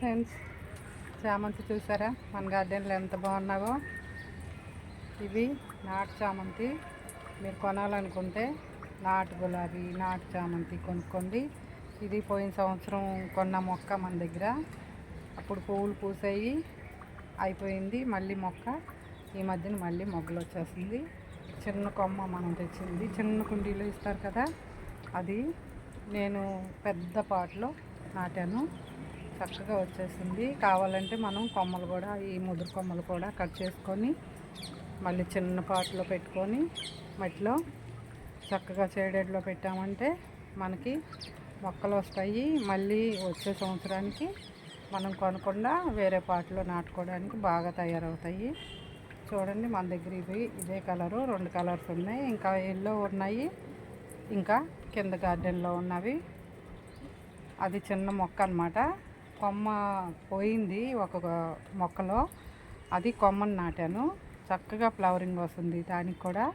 Friends చామంతి చూసారా? మన గార్డెన్లో ఎంత బాగున్నావో? ఇవి నాటు చామంతి. మీరు కొనాలనుకుంటే నాటు గులాబీ నాటు చామంతి కొనుక్కోండి. ఇది పోయిన సంవత్సరం కొన్న మొక్క మన దగ్గర. అప్పుడు పువ్వులు పూసాయి అయిపోయింది మళ్ళీ మొక్క. ఈ మధ్యన మళ్ళీ మొగ్గలు వచ్చేసింది. చిన్న కొమ్మ మనం తెచ్చింది. చిన్న కుండీలో ఇస్తారు కదా? అది నేను పెద్ద పాటలో నాటాను. చక్కగా వచ్చేసింది. కావాలంటే మనం కొమ్మలు కూడా ఈ ముదురు కొమ్మలు కూడా కట్ చేసుకొని మళ్ళీ చిన్న పాటలో పెట్టుకొని మట్టిలో చక్కగా చేడేట్లో పెట్టామంటే మనకి మొక్కలు వస్తాయి. మళ్ళీ వచ్చే సంవత్సరానికి మనం కొనకుండా వేరే పాటలో నాటుకోవడానికి బాగా తయారవుతాయి. చూడండి మన దగ్గర ఇవి ఇదే కలరు రెండు కలర్స్ ఉన్నాయి. ఇంకా ఎల్లో ఉన్నాయి. ఇంకా కింద గార్డెన్లో ఉన్నవి. అది చిన్న మొక్క అనమాట కొమ్మ పోయింది ఒక మొక్కలో. అది కొమ్మను నాటాను. చక్కగా ఫ్లవరింగ్ వస్తుంది దానికి కూడా.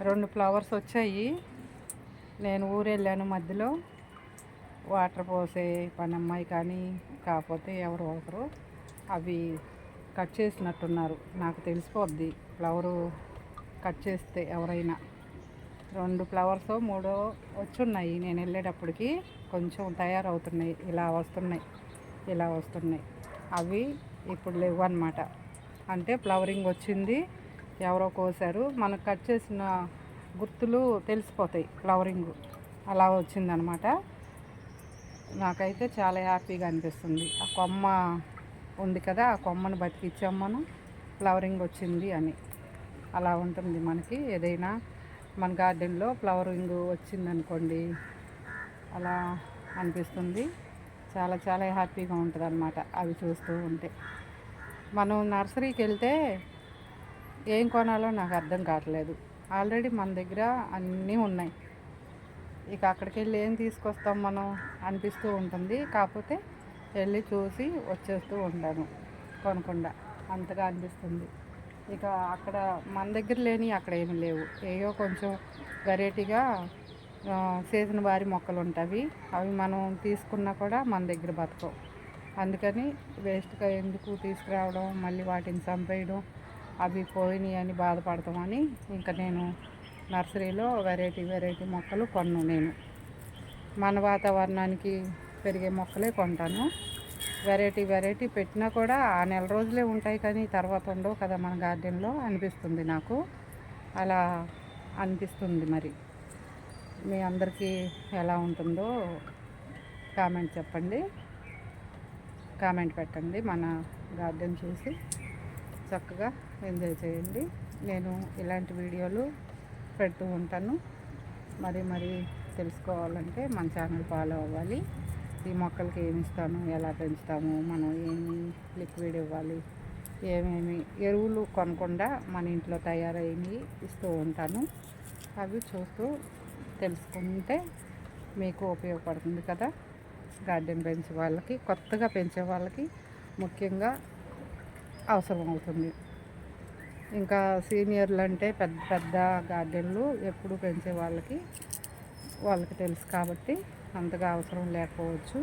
రెండు ఫ్లవర్స్ వచ్చాయి. నేను ఊరెళ్ళాను మధ్యలో. వాటర్ పోసే పని అమ్మాయి కానీ కాకపోతే ఎవరు ఒకరు అవి కట్ చేసినట్టున్నారు. నాకు తెలిసిపోద్ది ఫ్లవరు కట్ చేస్తే ఎవరైనా. రెండు ఫ్లవర్స్ మూడో వచ్చున్నాయి. నేను వెళ్ళేటప్పటికి కొంచెం తయారవుతున్నాయి. ఇలా వస్తున్నాయి. ఇలా వస్తున్నాయి. అవి ఇప్పుడు లేవు అనమాట అంటే ఫ్లవరింగ్ వచ్చింది ఎవరో కోసారు. మనకు కట్ చేసిన గుర్తులు తెలిసిపోతాయి ఫ్లవరింగ్. అలా వచ్చిందనమాట నాకైతే చాలా హ్యాపీగా అనిపిస్తుంది. ఆ కొమ్మ ఉంది కదా ఆ కొమ్మను బతికిచ్చాం మనం. ఫ్లవరింగ్ వచ్చింది అని. అలా ఉంటుంది మనకి. ఏదైనా మన గార్డెన్లో ఫ్లవరింగ్ వచ్చిందనుకోండి అలా అనిపిస్తుంది. చాలా చాలా హ్యాపీగా ఉంటుంది అనమాట అవి చూస్తూ ఉంటే. మనం నర్సరీకి వెళ్తే ఏం కొనాలో నాకు అర్థం కావట్లేదు. ఆల్రెడీ మన దగ్గర అన్నీ ఉన్నాయి. ఇక అక్కడికి వెళ్ళి ఏం తీసుకొస్తాం మనం అనిపిస్తూ ఉంటుంది. కాకపోతే వెళ్ళి చూసి వచ్చేస్తూ ఉంటాను కొనకుండా. అంతగా అనిపిస్తుంది. ఇక అక్కడ మన దగ్గర లేని అక్కడ ఏమి లేవు. ఏయో కొంచెం వెరైటీగా సీజన్ వారి మొక్కలు ఉంటాయి అవి మనం తీసుకున్నా కూడా మన దగ్గర బతకవు. అందుకని వేస్ట్గా ఎందుకు తీసుకురావడం మళ్ళీ వాటిని చంపేయడం అవి పోయినాయి అని బాధపడతామని ఇంకా నేను నర్సరీలో వెరైటీ వెరైటీ మొక్కలు కొన్ను నేను. మన వాతావరణానికి పెరిగే మొక్కలే కొంటాను. వెరైటీ వెరైటీ పెట్టినా కూడా ఆ నెల రోజులే ఉంటాయి కానీ తర్వాత ఉండవు కదా మన గార్డెన్లో అనిపిస్తుంది నాకు. అలా అనిపిస్తుంది మరి. మీ అందరికీ ఎలా ఉంటుందో కామెంట్ చెప్పండి. కామెంట్ పెట్టండి. మన గార్డెన్ చూసి చక్కగా ఎంజాయ్ చేయండి. నేను ఇలాంటి వీడియోలు పెడుతూ ఉంటాను. మరి మరి తెలుసుకోవాలంటే మన ఛానల్ ఫాలో అవ్వాలి. ఈ మొక్కలకి ఏమి ఇస్తాము ఎలా పెంచుతాము మనం ఏమి లిక్విడ్ ఇవ్వాలి ఏమేమి ఎరువులు కొనకుండా మన ఇంట్లో తయారైనవి ఇస్తూ ఉంటాను. అవి చూస్తూ తెలుసుకుంటే మీకు ఉపయోగపడుతుంది కదా. గార్డెన్ పెంచే వాళ్ళకి కొత్తగా పెంచే వాళ్ళకి ముఖ్యంగా అవసరం అవుతుంది ఇంకా సీనియర్లు అంటే పెద్ద పెద్ద గార్డెన్లు ఎప్పుడు పెంచే వాళ్ళకి వాళ్ళకి తెలుసు కాబట్టి అంతగా అవసరం లేకపోవచ్చు.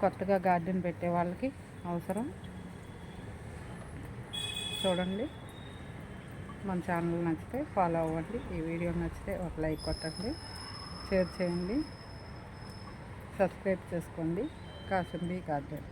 కొత్తగా గార్డెన్ పెట్టే వాళ్ళకి అవసరం. చూడండి. మన ఛానల్ నచ్చితే ఫాలో అవ్వండి. ఈ వీడియో నచ్చితే ఒక లైక్ కొట్టండి. షేర్ చేయండి. సబ్స్క్రైబ్ చేసుకోండి. కాసింబీ గార్డెన్.